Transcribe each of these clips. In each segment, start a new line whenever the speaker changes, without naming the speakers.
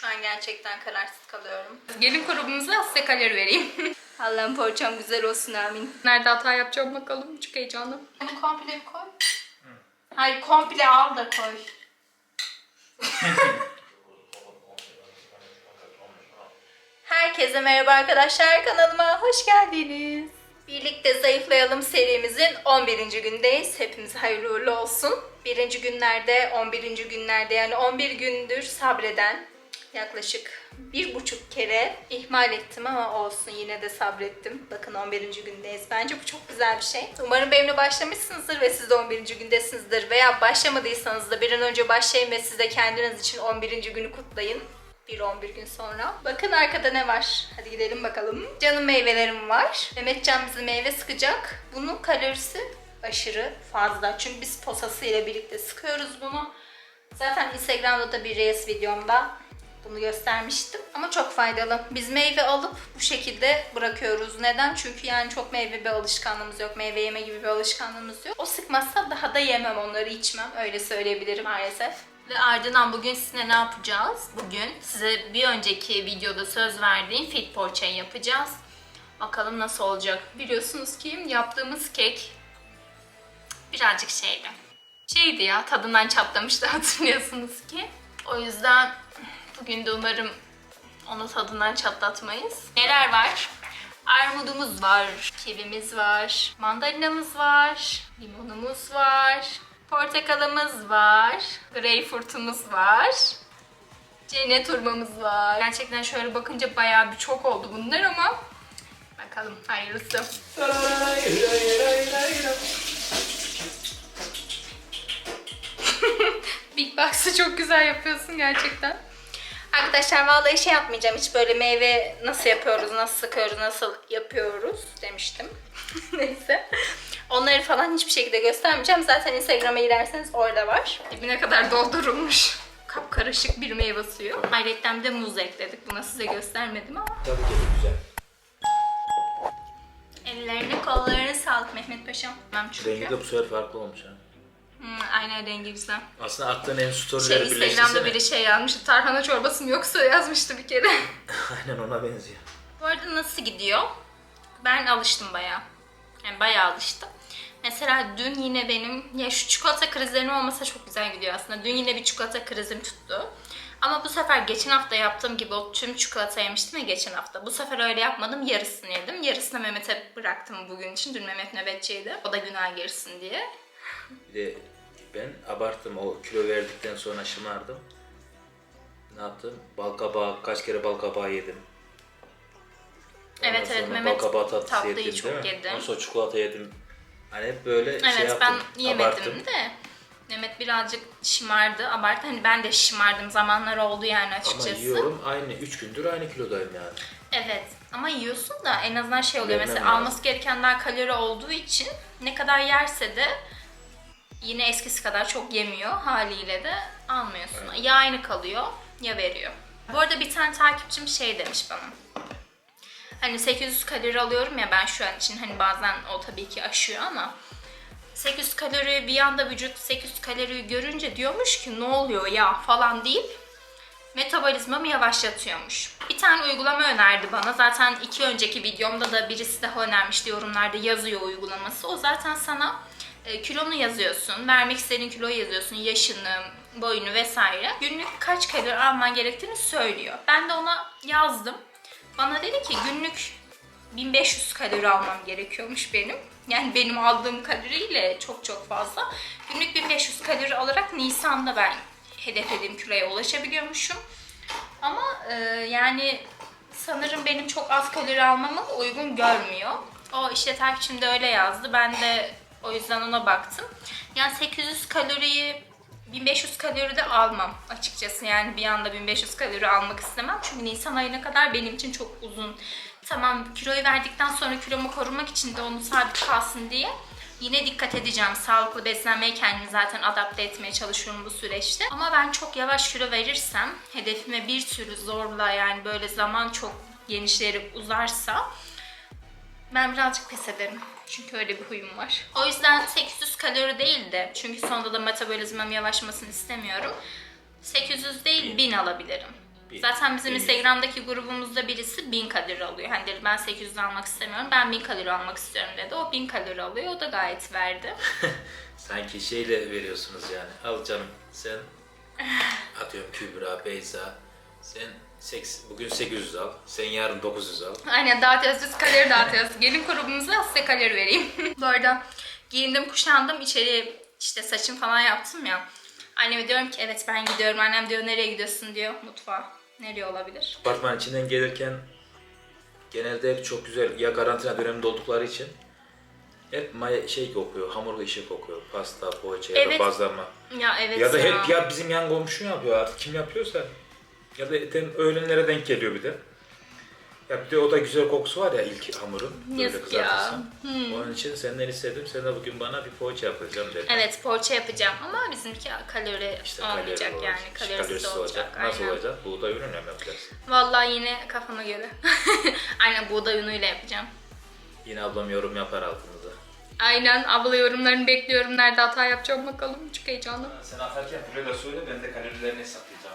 Şu an gerçekten kararsız kalıyorum.
Gelin grubumuza size kalori vereyim.
Allah'ım poğaçam güzel olsun amin.
Nerede hata yapacağım bakalım. Çok heyecanlı.
Bunu komple mi koy? Hayır komple al da koy. Herkese merhaba arkadaşlar kanalıma hoş geldiniz. Birlikte zayıflayalım serimizin 11. gündeyiz. Hepimize hayırlı uğurlu olsun. Birinci günlerde, 11. günlerde yani 11 gündür sabreden yaklaşık bir buçuk kere ihmal ettim ama olsun yine de sabrettim. Bakın 11. gündeyiz. Bence bu çok güzel bir şey. Umarım benimle başlamışsınızdır ve siz de 11. gündesinizdir. Veya başlamadıysanız da bir an önce başlayın ve siz de kendiniz için 11. günü kutlayın. Bir 11 gün sonra. Bakın arkada ne var? Hadi gidelim bakalım. Canım meyvelerim var. Mehmetcan bize meyve sıkacak. Bunun kalorisi aşırı fazla. Çünkü biz posası ile birlikte sıkıyoruz bunu. Zaten Instagram'da da bir Reels videomda bunu göstermiştim. Ama çok faydalı. Biz meyve alıp bu şekilde bırakıyoruz. Neden? Çünkü yani çok meyve bir alışkanlığımız yok. Meyve yeme gibi bir alışkanlığımız yok. O sıkmazsa daha da yemem onları içmem. Öyle söyleyebilirim maalesef. Ve ardından bugün sizinle ne yapacağız? Bugün size bir önceki videoda söz verdiğim fit poğaçayı yapacağız. Bakalım nasıl olacak. Biliyorsunuz ki yaptığımız kek birazcık şeydi. Şeydi ya tadından çatlamıştı hatırlıyorsunuz ki. O yüzden bugün de umarım onu tadından çatlatmayız. Neler var? Armudumuz var, kivimiz var, mandalinamız var, limonumuz var, portakalımız var, greyfurtumuz var, cennet hurmamız var. Gerçekten şöyle bakınca bayağı bir çok oldu bunlar ama bakalım hayırlısı. Big Box'ı çok güzel yapıyorsun gerçekten. Arkadaşlar vallahi şey yapmayacağım. Hiç böyle meyve nasıl yapıyoruz, nasıl sıkıyoruz, nasıl yapıyoruz demiştim. Neyse. Onları falan hiçbir şekilde göstermeyeceğim. Zaten Instagram'a girerseniz orada var. Dibine kadar doldurulmuş. Kapkarışık bir meyve suyu. Bir de muz ekledik. Bunu size göstermedim ama.
Tabii ki güzel.
Ellerine kollarına sağlık Mehmet Paşam. Ben çünkü.
Rengi de bu sefer farklı olmuş ha.
Hmm, aynen rengi güzel.
Aslında attığın en
Şey,
storyleri
Instagram'da
birleştirsene.
biri şey yazmıştı. Tarhana çorbası mı yoksa yazmıştı bir kere.
Aynen ona benziyor.
Bu arada nasıl gidiyor? Ben alıştım bayağı. Yani bayağı alıştım. Mesela dün yine benim, ya şu çikolata krizlerim olmasa çok güzel gidiyor aslında. Dün yine bir çikolata krizim tuttu. Ama bu sefer geçen hafta yaptığım gibi o tüm çikolata yemiştim ya geçen hafta. Bu sefer öyle yapmadım. Yarısını yedim. Yarısını Mehmet'e bıraktım bugün için. Dün Mehmet nöbetçiydi. O da günah girsin diye.
Bir de ben abarttım o kilo verdikten sonra şımardım. Ne yaptım? Bal kabağı, kaç kere bal kabağı yedim. Ondan
Evet, evet, Mehmet
bal tatlısı
tatlıyı
yedim
çok yedi.
Ondan sonra çikolata yedim. Hani hep böyle şey
Evet
yaptım.
ben yemedim
abarttım.
de. Mehmet birazcık şımardı, abarttı. Hani ben de şımardım zamanlar oldu yani
Ama
açıkçası.
yiyorum aynı 3 gündür aynı kilodayım yani.
Evet ama yiyorsun da en azından şey oluyor.
Vermem
Mesela
lazım.
alması gereken daha kalori olduğu için ne kadar yerse de yine eskisi kadar çok yemiyor haliyle de almıyorsun. Ya aynı kalıyor ya veriyor. Bu arada bir tane takipçim şey demiş bana. Hani 800 kalori alıyorum ya ben şu an için hani bazen o tabii ki aşıyor ama 800 kalori bir anda vücut 800 kalori görünce diyormuş ki ne oluyor ya falan deyip metabolizmamı yavaşlatıyormuş. Bir tane uygulama önerdi bana. Zaten iki önceki videomda da birisi daha önermişti yorumlarda yazıyor uygulaması. O zaten sana e, kilonu yazıyorsun, vermek istediğin kiloyu yazıyorsun, yaşını, boyunu vesaire. Günlük kaç kalori alman gerektiğini söylüyor. Ben de ona yazdım. Bana dedi ki günlük 1500 kalori almam gerekiyormuş benim. Yani benim aldığım kaloriyle çok çok fazla. Günlük 1500 kalori alarak Nisan'da ben hedeflediğim kiloya ulaşabiliyormuşum. Ama e, yani sanırım benim çok az kalori almamı uygun görmüyor. O işte takipçim de öyle yazdı. Ben de o yüzden ona baktım. Yani 800 kaloriyi 1500 kalori de almam açıkçası. Yani bir anda 1500 kalori almak istemem. Çünkü Nisan ayına kadar benim için çok uzun. Tamam kiloyu verdikten sonra kilomu korumak için de onu sabit kalsın diye yine dikkat edeceğim. Sağlıklı beslenmeye kendimi zaten adapte etmeye çalışıyorum bu süreçte. Ama ben çok yavaş kilo verirsem, hedefime bir sürü zorla yani böyle zaman çok genişleyerek uzarsa ben birazcık pes ederim. Çünkü öyle bir huyum var. O yüzden 800 kalori değil de çünkü sonunda da metabolizmam yavaşmasını istemiyorum. 800 değil 1000 alabilirim.
Bir-
Zaten bizim
bir-
Instagram'daki grubumuzda birisi 1000 kalori alıyor. Hani dedi ben 800 almak istemiyorum. Ben 1000 kalori almak istiyorum dedi. O 1000 kalori alıyor. O da gayet verdi.
Sanki şeyle veriyorsunuz yani. Al canım sen atıyorum Kübra, Beyza. Sen seks, bugün 800 al. Sen yarın 900 al.
Aynen dağıtıyoruz. Biz kalori dağıtıyoruz. Gelin grubumuza size kalori vereyim. Bu arada giyindim kuşandım. içeri işte saçım falan yaptım ya. Anneme diyorum ki evet ben gidiyorum. Annem diyor nereye gidiyorsun diyor mutfağa. Nereye olabilir?
Apartman içinden gelirken genelde hep çok güzel ya karantina döneminde oldukları için hep maya şey kokuyor, hamur işi kokuyor. Pasta, poğaça ya
Evet.
da bazlama.
Ya evet
Ya da hep ya bizim yan komşu yapıyor artık kim yapıyorsa. Ya da eten öğlenlere denk geliyor bir de. Ya bir de o da güzel kokusu var ya ilk hamurun. Böyle
Yazık ya.
kızartırsan. Onun için senden istedim. Sen de bugün bana bir poğaça yapacağım dedim.
Evet poğaça yapacağım ama bizimki kalori
İşte kalori
olmayacak
olacak,
yani.
işte
Kalorisiz
kalorisiz
olacak.
Nasıl
aynen.
olacak? Buğday ürünü mü yapacaksın?
Vallahi yine kafama göre. aynen buğday unuyla yapacağım.
Yine ablam yorum yapar altımıza.
Aynen abla yorumlarını bekliyorum. Nerede hata yapacağım bakalım. Çok heyecanlı.
Sen atarken buraya da söyle ben de kalorilerini hesaplayacağım.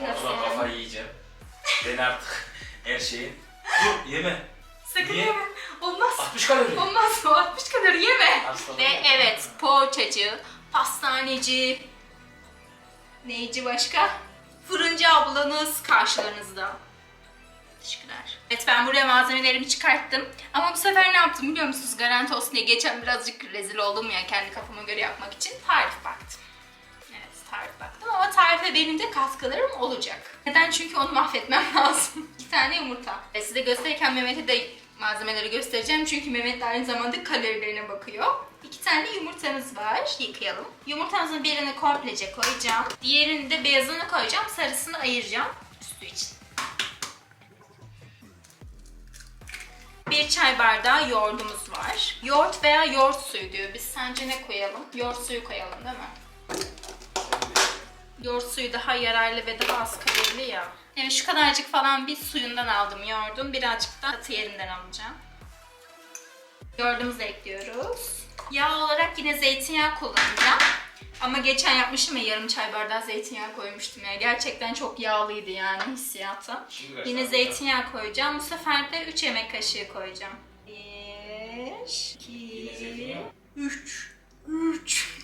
Ondan sonra
yani?
kafayı yiyeceğim. Ben artık her şeyi... Dur yeme.
Sakın
Niye?
yeme. Olmaz.
60 kalori.
Olmaz o 60 kalori yeme.
Aslanım.
Ve evet poğaçacı, pastaneci, neyci başka? Fırıncı ablanız karşılarınızda. Teşekkürler. Evet ben buraya malzemelerimi çıkarttım. Ama bu sefer ne yaptım biliyor musunuz? Garanti olsun diye geçen birazcık rezil oldum ya kendi kafama göre yapmak için. Tarif baktım. Ama tarife benim de katkılarım olacak. Neden? Çünkü onu mahvetmem lazım. İki tane yumurta. Ve size gösterirken Mehmet'e de malzemeleri göstereceğim. Çünkü Mehmet aynı zamanda kalorilerine bakıyor. İki tane yumurtamız var. Yıkayalım. Yumurtamızın birini komplece koyacağım. Diğerini de beyazını koyacağım. Sarısını ayıracağım. Üstü için. Bir çay bardağı yoğurdumuz var. Yoğurt veya yoğurt suyu diyor. Biz sence ne koyalım? Yoğurt suyu koyalım değil mi? Yoğurt suyu daha yararlı ve daha az kalorili ya. Yani şu kadarcık falan bir suyundan aldım yoğurdun. Birazcık da katı yerinden alacağım. Yoğurdumuzu ekliyoruz. Yağ olarak yine zeytinyağı kullanacağım. Ama geçen yapmıştım ya yarım çay bardağı zeytinyağı koymuştum ya. Gerçekten çok yağlıydı yani hissiyatı. Yine zeytinyağı koyacağım. Bu sefer de 3 yemek kaşığı koyacağım. 1, 2, 3. 3.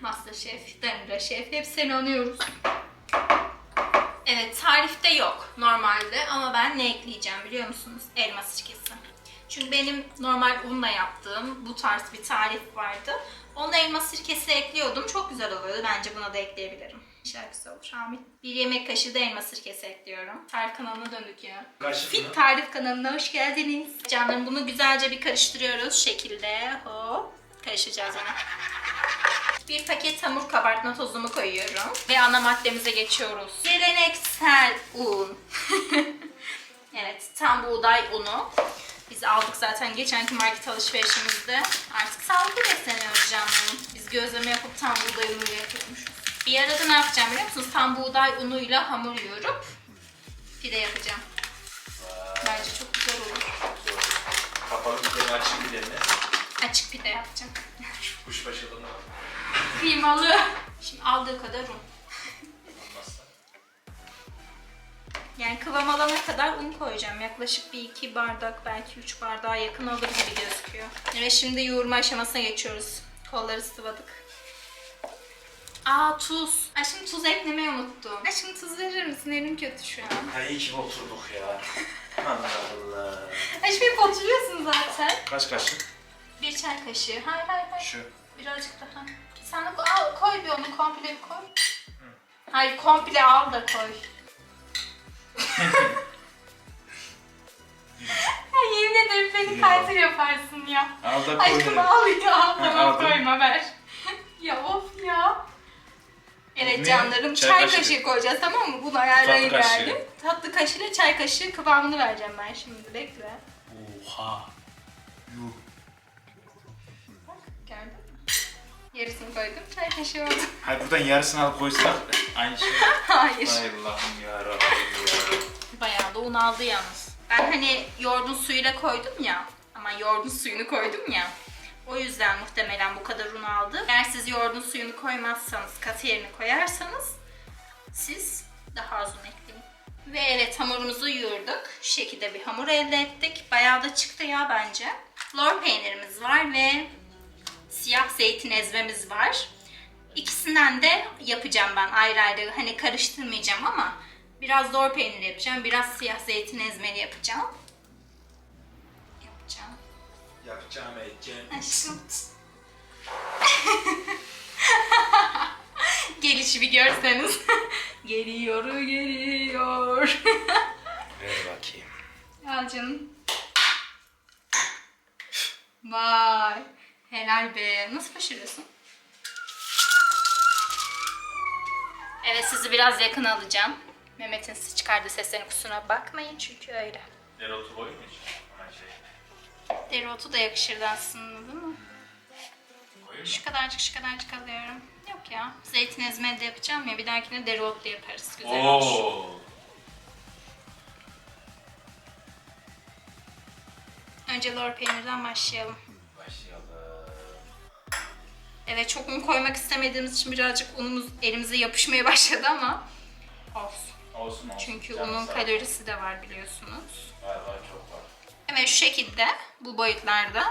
Masterchef, Demira Şef hepsini anıyoruz. Evet tarifte yok normalde ama ben ne ekleyeceğim biliyor musunuz? Elma sirkesi. Çünkü benim normal unla yaptığım bu tarz bir tarif vardı. Ona elma sirkesi ekliyordum. Çok güzel oluyordu. Bence buna da ekleyebilirim. İnşallah güzel olur. Hamit. Bir yemek kaşığı da elma sirkesi ekliyorum. Tarif kanalına döndük ya.
Mı?
Fit Tarif kanalına hoş geldiniz. Canlarım bunu güzelce bir karıştırıyoruz şekilde. Hop. Karıştıracağız ona. Bir paket hamur kabartma tozumu koyuyorum. Ve ana maddemize geçiyoruz. Geleneksel un. evet, tam buğday unu. Biz aldık zaten geçenki market alışverişimizde. Artık sağlıklı besleniyoruz canlarım. Biz gözleme yapıp tam buğday unuyla yapıyormuşuz. Bir arada ne yapacağım biliyor musunuz? Tam buğday unuyla hamur yoğurup pide yapacağım. Bence çok güzel olur.
Kapalı tane açık tane.
Açık pide yapacağım.
Kuşbaşılığına bak.
Kıymalı. Şimdi aldığı kadar un. Yani kıvam alana kadar un koyacağım. Yaklaşık bir iki bardak belki üç bardağa yakın olur gibi gözüküyor. Ve şimdi yoğurma aşamasına geçiyoruz. Kolları sıvadık. Aa tuz. Ay şimdi tuz eklemeyi unuttum. Ay şimdi tuz verir misin? Elim kötü şu an.
Ha iyi ki oturduk ya. Allah Allah.
Ay şimdi oturuyorsun zaten.
Kaç kaşık?
Bir çay kaşığı. Hayır hayır hayır.
Şu.
Birazcık daha. Sen de al, koy bir onu komple bir koy. Hayır komple al da koy. ya yemin ederim beni katil yaparsın ya.
Al da
Aşkım al ya.
Ha,
Tamam
aldım.
koyma ver. ya of ya. Evet
Ne?
canlarım
Çay
çay,
kaşığı.
kaşığı. koyacağız tamam mı? Bunu ayarlayın
Tatlı kaşığı.
verdim. Tatlı kaşığıyla çay kaşığı kıvamını vereceğim ben şimdi. Bekle.
Oha. Yuh.
Yarısını koydum çay kaşığı oldu.
Hayır buradan yarısını al koysak aynı şey.
Hayır.
Hay Allah'ım ya Rabbim ya.
Bayağı da un aldı yalnız. Ben hani yoğurdun suyuyla koydum ya. Ama yoğurdun suyunu koydum ya. O yüzden muhtemelen bu kadar un aldı. Eğer siz yoğurdun suyunu koymazsanız, katı yerini koyarsanız Siz daha az un ekleyin. Ve evet hamurumuzu yoğurduk. Şu şekilde bir hamur elde ettik. Bayağı da çıktı ya bence. Lor peynirimiz var ve siyah zeytin ezmemiz var. İkisinden de yapacağım ben ayrı ayrı. Hani karıştırmayacağım ama biraz lor peynir yapacağım. Biraz siyah zeytin ezmeli yapacağım. Yapacağım.
Yapacağım edeceğim.
Aşkım. Gelişi bir görseniz. geliyor, geliyor.
Ver bakayım.
Al canım. Vay. Helal be. Nasıl başarıyorsun? Evet sizi biraz yakın alacağım. Mehmet'in sizi çıkardığı seslerin kusuruna bakmayın çünkü öyle.
Dereotu koyayım mı hiç? Hemen şey.
Dereotu da yakışırdı aslında değil mi?
Koyayım
Şu kadarcık şu kadarcık alıyorum. Yok ya. Zeytin ezmeli de yapacağım ya. Bir dahakine dereotlu yaparız. Güzel olur.
Oo.
Önce lor peynirden başlayalım.
Başlayalım.
Evet çok un koymak istemediğimiz için birazcık unumuz elimize yapışmaya başladı ama olsun.
Olsun olsun.
Çünkü
Canın
unun
sağ ol.
kalorisi de var biliyorsunuz.
Var var çok var.
Evet şu şekilde bu boyutlarda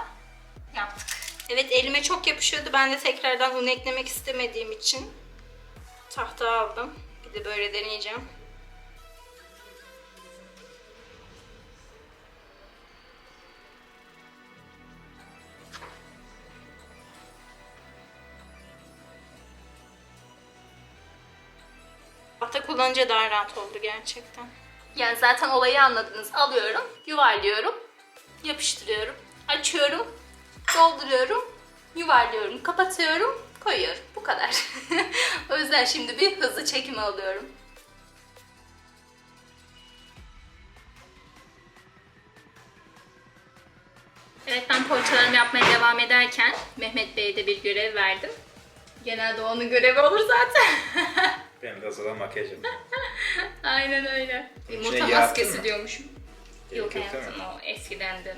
yaptık. Evet elime çok yapışıyordu. Ben de tekrardan un eklemek istemediğim için tahta aldım. Bir de böyle deneyeceğim. Tahta kullanınca daha rahat oldu gerçekten. Yani zaten olayı anladınız. Alıyorum, yuvarlıyorum, yapıştırıyorum, açıyorum, dolduruyorum, yuvarlıyorum, kapatıyorum, koyuyorum. Bu kadar. o yüzden şimdi bir hızlı çekimi alıyorum. Evet ben poğaçalarımı yapmaya devam ederken Mehmet Bey'e de bir görev verdim. Genelde onun görevi olur zaten.
Ben de o zaman makyaj yapayım.
Aynen öyle. Yumurta
Şey,
maskesi
mı?
diyormuşum. Yok
Gerek yok değil
hayatım o eskiden de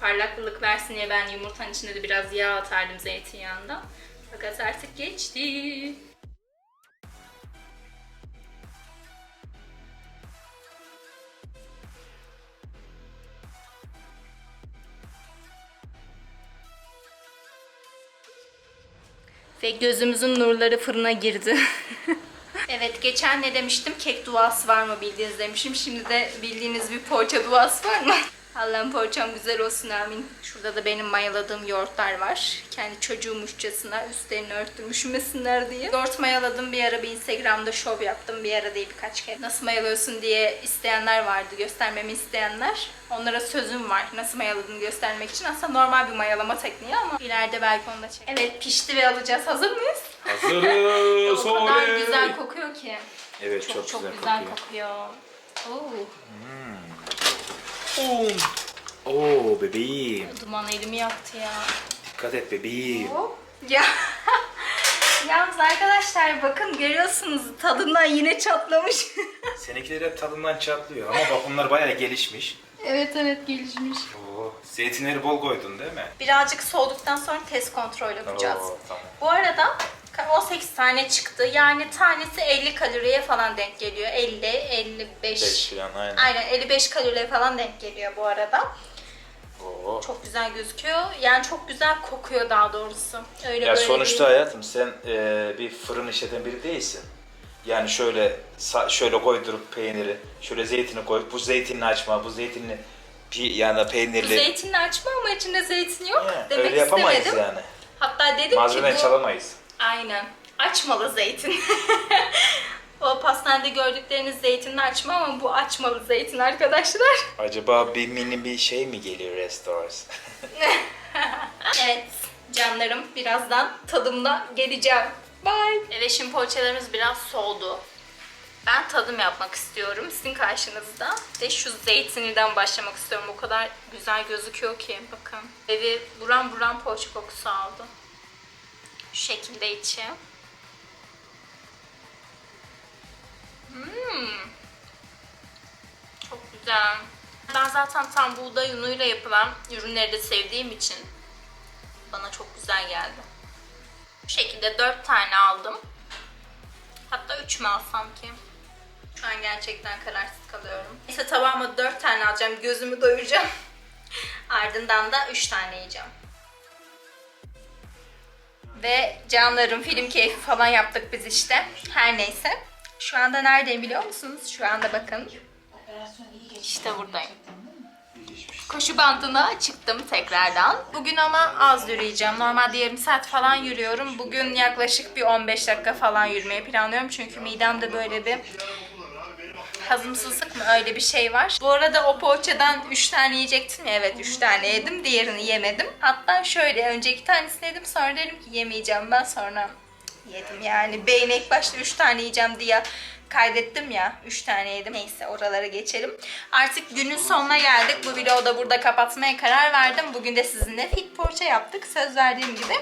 parlaklılık versin diye ben yumurtanın içine de biraz yağ atardım zeytinyağında. Fakat artık geçti. Ve gözümüzün nurları fırına girdi. evet geçen ne demiştim? Kek duası var mı bildiğiniz demişim. Şimdi de bildiğiniz bir poğaça duası var mı? Allah'ım poğaçam güzel olsun amin. Şurada da benim mayaladığım yoğurtlar var. Kendi çocuğumuşçasına üstlerini örttüm üşümesinler diye. Yoğurt mayaladım bir ara bir Instagram'da şov yaptım. Bir ara değil birkaç kere. Nasıl mayalıyorsun diye isteyenler vardı. Göstermemi isteyenler. Onlara sözüm var. Nasıl mayaladığını göstermek için. Aslında normal bir mayalama tekniği ama ileride belki onu da çek. Evet pişti ve alacağız. Hazır mıyız?
Hazırız.
o kadar güzel kokuyor ki.
Evet
Çok
çok,
çok,
güzel,
güzel,
kokuyor.
kokuyor. Oo,
Oo. Oo bebeğim.
duman elimi yaktı ya.
Dikkat et bebeğim.
Hop. Ya. Yalnız arkadaşlar bakın görüyorsunuz tadından yine çatlamış.
Seninkiler hep tadından çatlıyor ama bak bunlar bayağı gelişmiş.
evet evet gelişmiş.
Oo, zeytinleri bol koydun değil mi?
Birazcık soğuduktan sonra test kontrol yapacağız.
Oo, tamam.
Bu arada 18 tane çıktı. Yani tanesi 50 kaloriye falan denk geliyor. 50, 55.
Beş falan aynen.
Aynen 55 kaloriye falan denk geliyor bu arada.
Oo.
Çok güzel gözüküyor. Yani çok güzel kokuyor daha doğrusu. Öyle
Ya
böyle
sonuçta
değil.
hayatım sen e, bir fırın işleten biri değilsin. Yani şöyle şöyle koydurup peyniri, şöyle zeytini koy, bu zeytinini açma, bu zeytinini pi- yani
Bu
peynirli.
zeytinli açma ama içinde zeytin yok.
Ya,
Demek
öyle yapamayız
istemedim.
yani.
Hatta dedim
Malzeme
ki bu...
çalamayız.
Aynen. Açmalı zeytin. o pastanede gördükleriniz zeytinli açma ama bu açmalı zeytin arkadaşlar.
Acaba bir mini bir şey mi geliyor Restores?
Evet canlarım birazdan tadımda geleceğim. Bye. Evet şimdi poğaçalarımız biraz soğudu. Ben tadım yapmak istiyorum sizin karşınızda. Ve şu zeytinliden başlamak istiyorum. O kadar güzel gözüküyor ki bakın. Evi buram buram poğaça kokusu aldı. Şekilde içi. Hmm. Çok güzel. Ben zaten tam buğday unuyla yapılan ürünleri de sevdiğim için bana çok güzel geldi. Bu şekilde 4 tane aldım. Hatta 3 mü alsam ki? Şu an gerçekten kararsız kalıyorum. Neyse tabağıma 4 tane alacağım. Gözümü doyuracağım. Ardından da 3 tane yiyeceğim. Ve canlarım film keyfi falan yaptık biz işte. Her neyse. Şu anda neredeyim biliyor musunuz? Şu anda bakın. İşte buradayım. Koşu bandına çıktım tekrardan. Bugün ama az yürüyeceğim. Normalde yarım saat falan yürüyorum. Bugün yaklaşık bir 15 dakika falan yürümeyi planlıyorum. Çünkü midemde böyle bir hazımsızlık mı öyle bir şey var. Bu arada o poğaçadan 3 tane yiyecektim ya. Evet 3 tane yedim. Diğerini yemedim. Hatta şöyle önce 2 tanesini yedim. Sonra dedim ki yemeyeceğim ben sonra yedim yani. Beyne ilk başta 3 tane yiyeceğim diye kaydettim ya. 3 tane yedim. Neyse oralara geçelim. Artık günün sonuna geldik. Bu vlogu da burada kapatmaya karar verdim. Bugün de sizinle fit poğaça yaptık. Söz verdiğim gibi.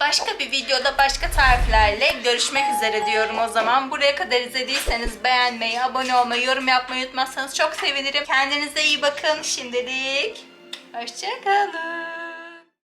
Başka bir videoda başka tariflerle görüşmek üzere diyorum o zaman. Buraya kadar izlediyseniz beğenmeyi, abone olmayı, yorum yapmayı unutmazsanız çok sevinirim. Kendinize iyi bakın şimdilik. Hoşçakalın.